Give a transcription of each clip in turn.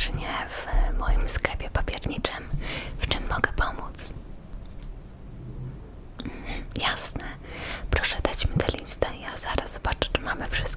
serdecznie w moim sklepie papierniczym. W czym mogę pomóc? Mhm, jasne. Proszę dać mi tę listę, ja zaraz zobaczę, czy mamy wszystko.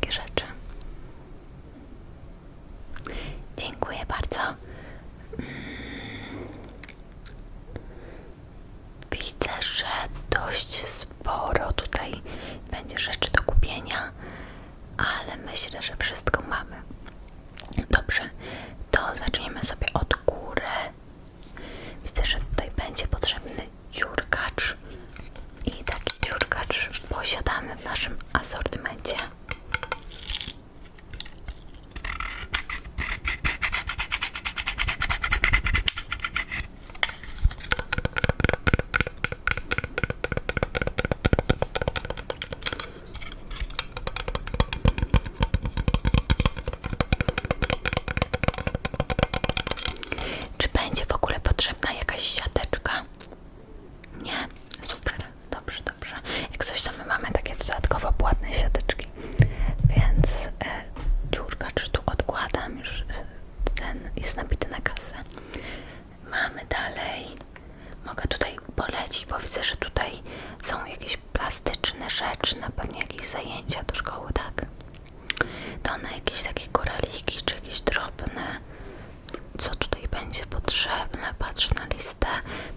potrzebne, patrzę na listę,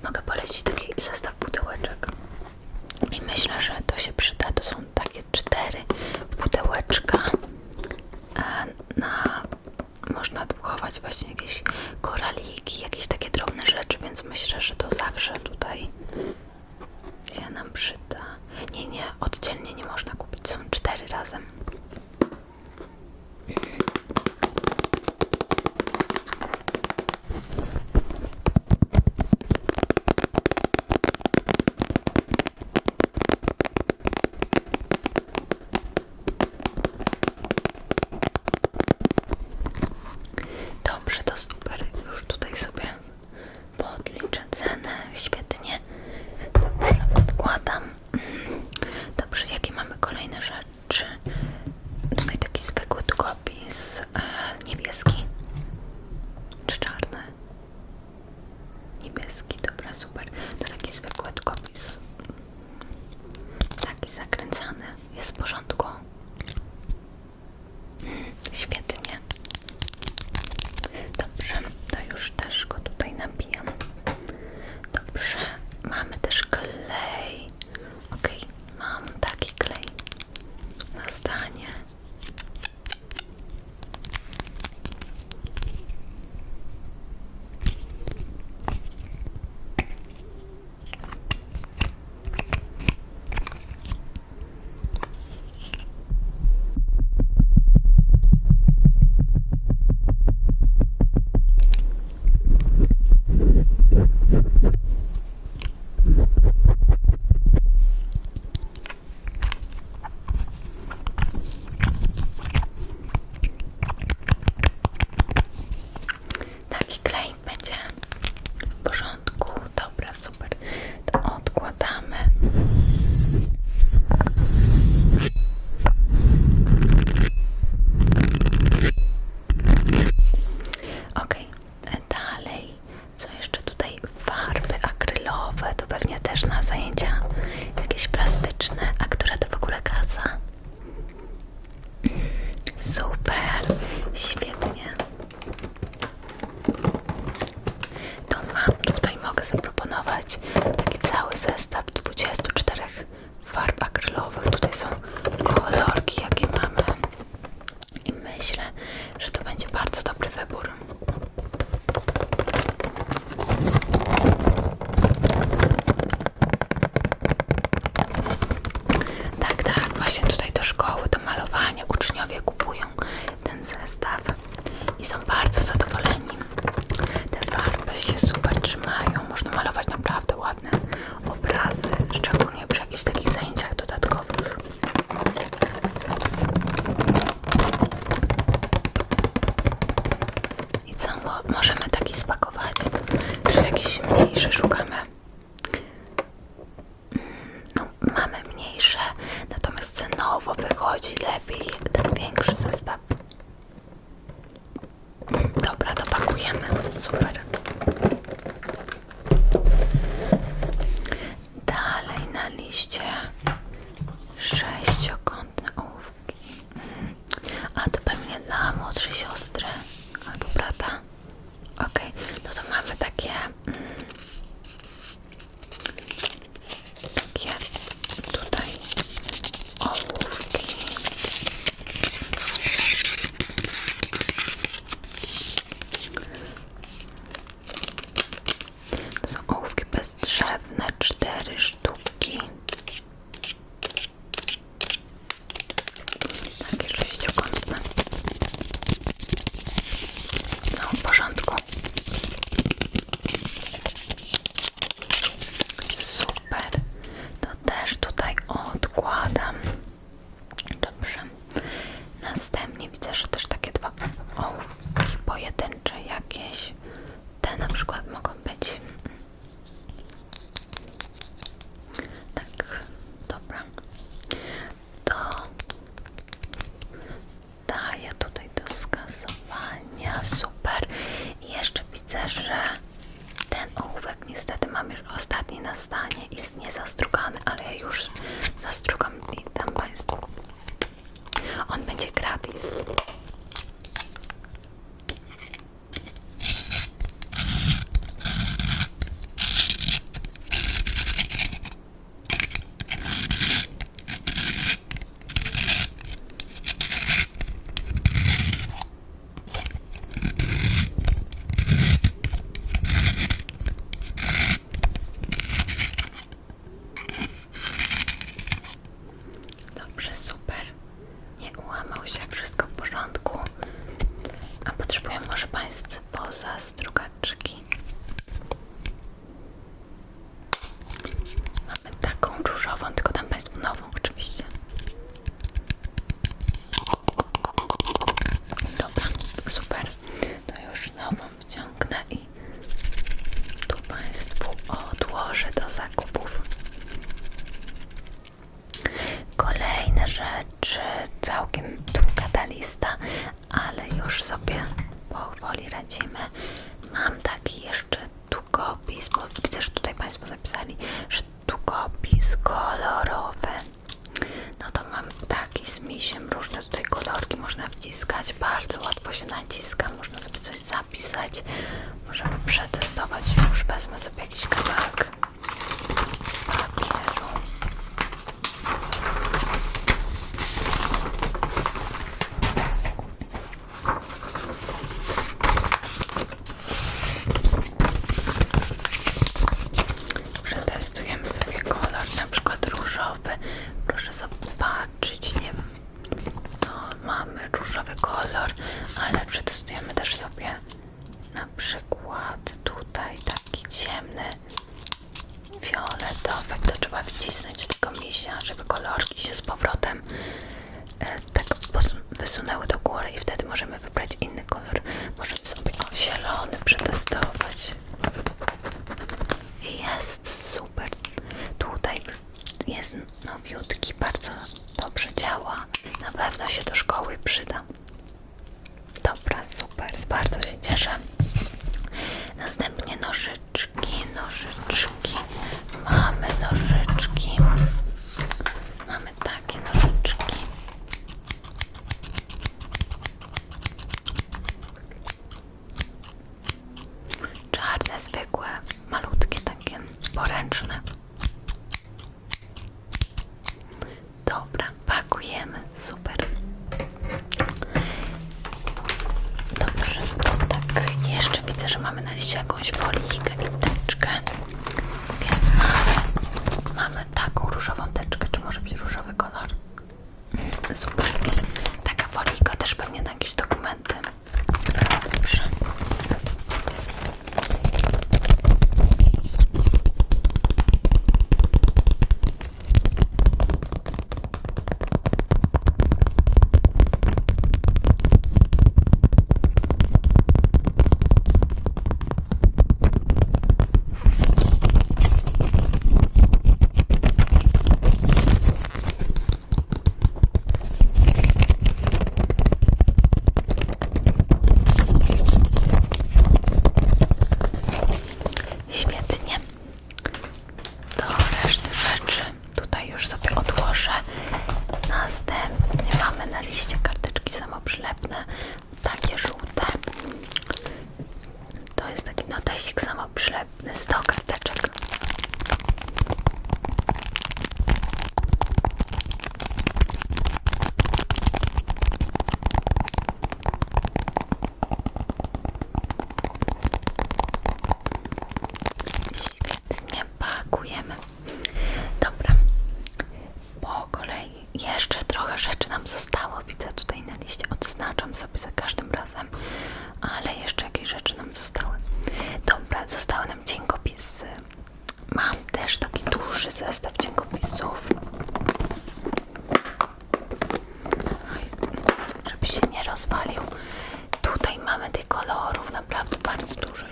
mogę polecić taki zestaw pudełeczek. I myślę, że to się przyda. за jest super. Tutaj jest nowiutki, bardzo dobrze działa. Na pewno się do szkoły przyda. Dobra, super, bardzo się cieszę. Następnie nożyczki, nożyczki, mamy nożyczki.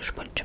już policzyłam.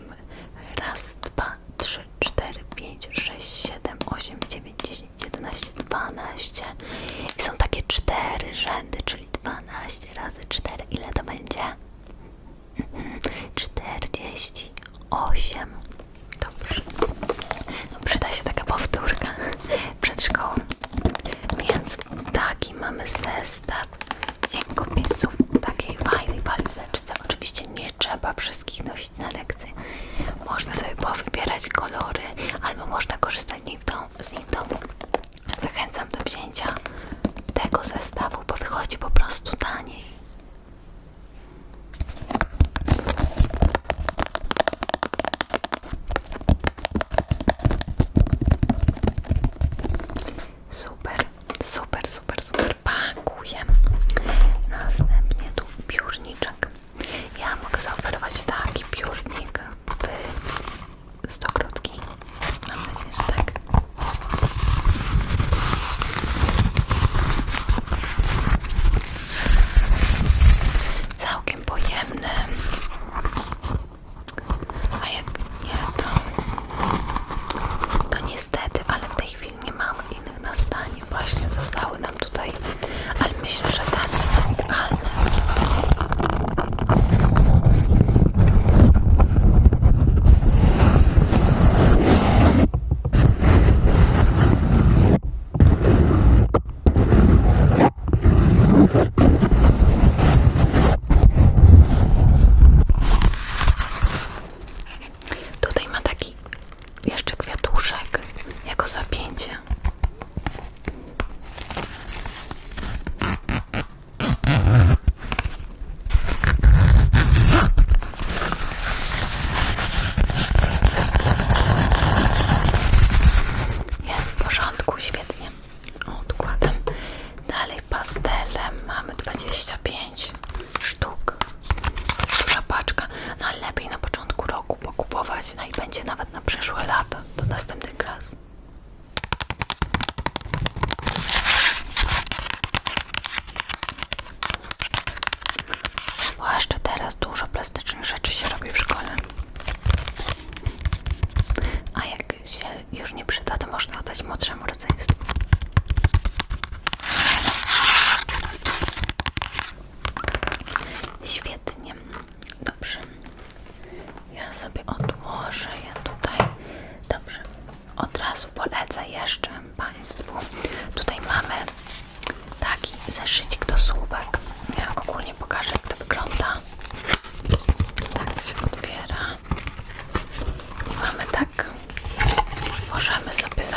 i będzie nawet na przyszłe lata do następnych klas.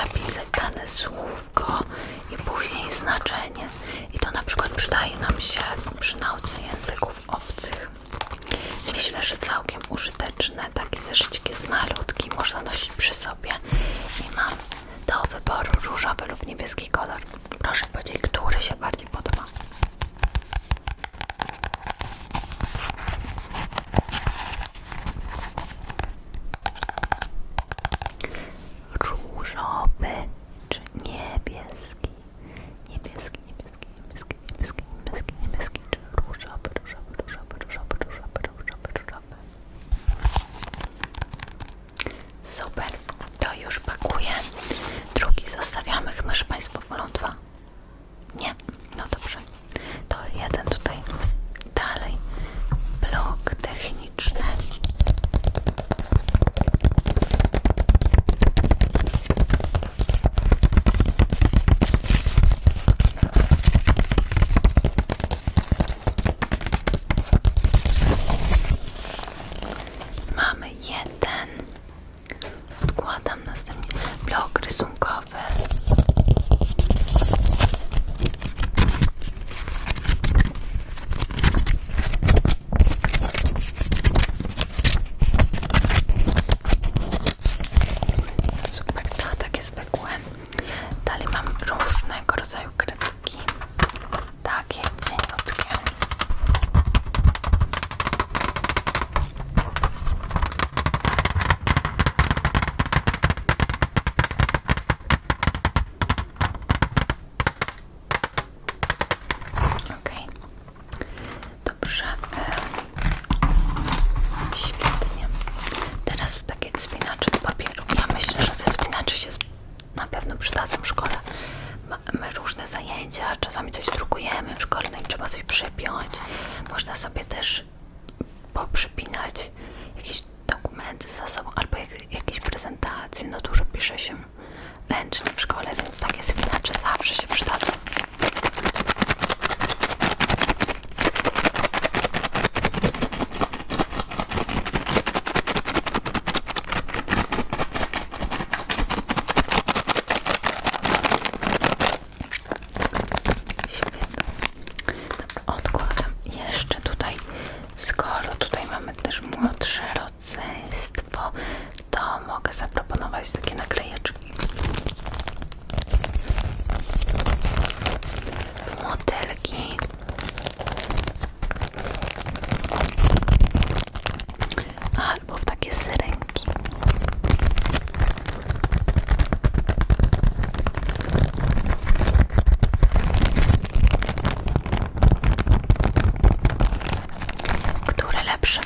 zapisać dane słówko i później znaczenie. I to na przykład przydaje nam się przy nauce języków obcych. Myślę, że całkiem użyteczne. Taki zeszycik jest malutki, można nosić przy sobie i mam do wyboru różowy lub niebieski kolor. Proszę powiedzieć, który się bardziej podoba.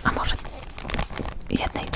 A może jedne i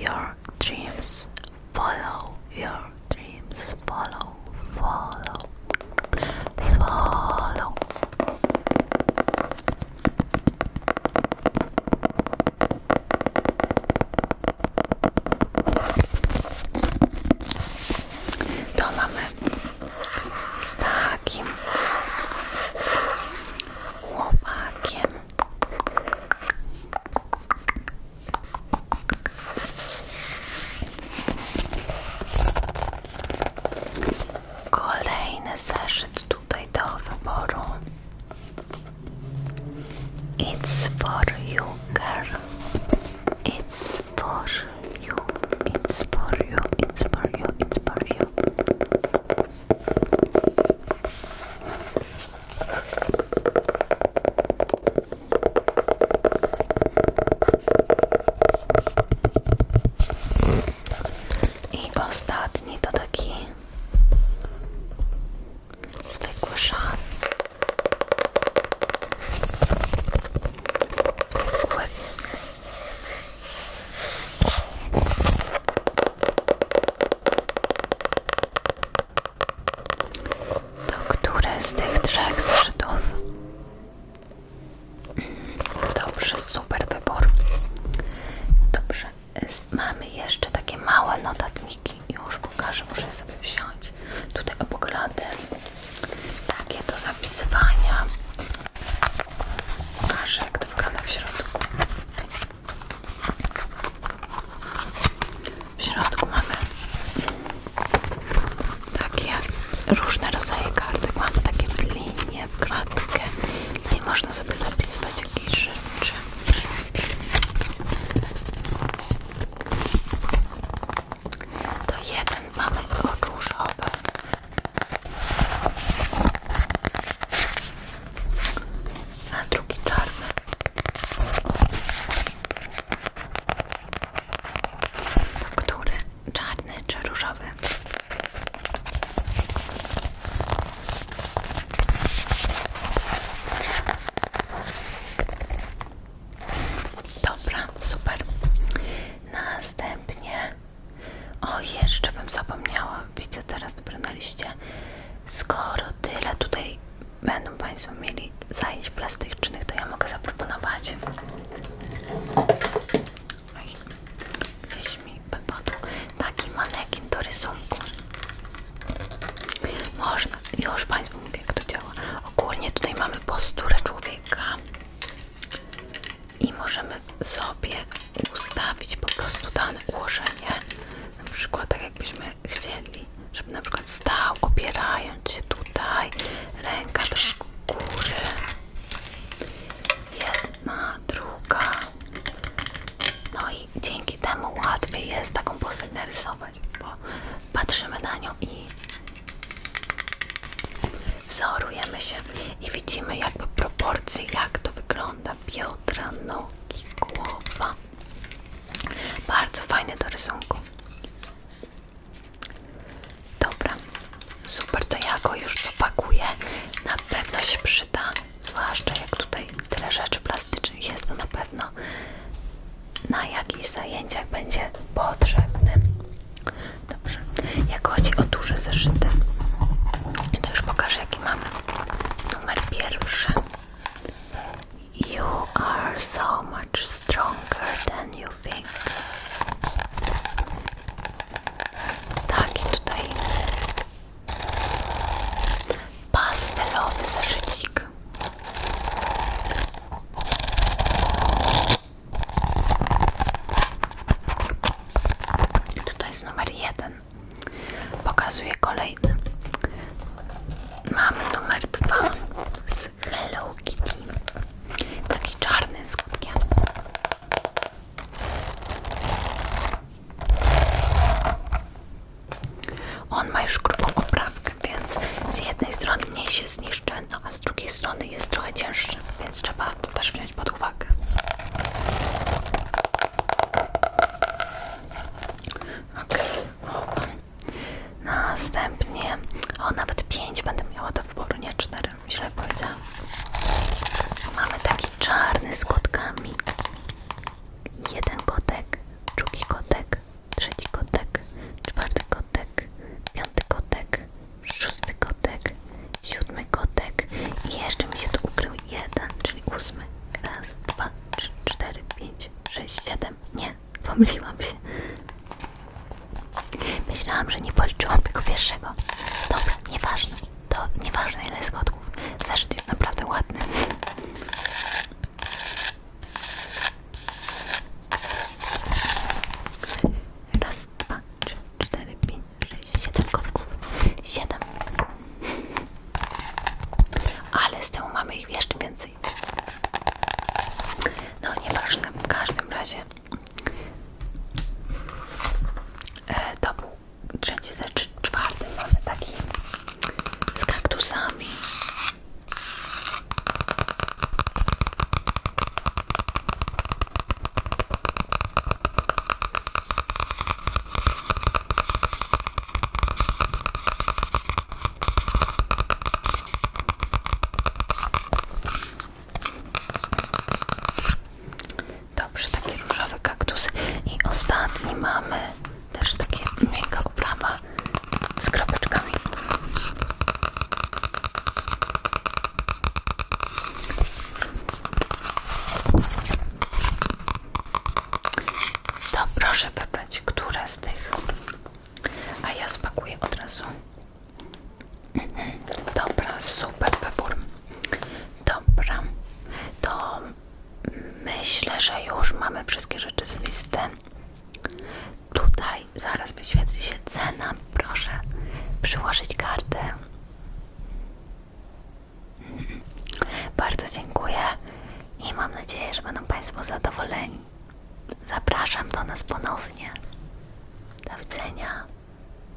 your dreams. Follow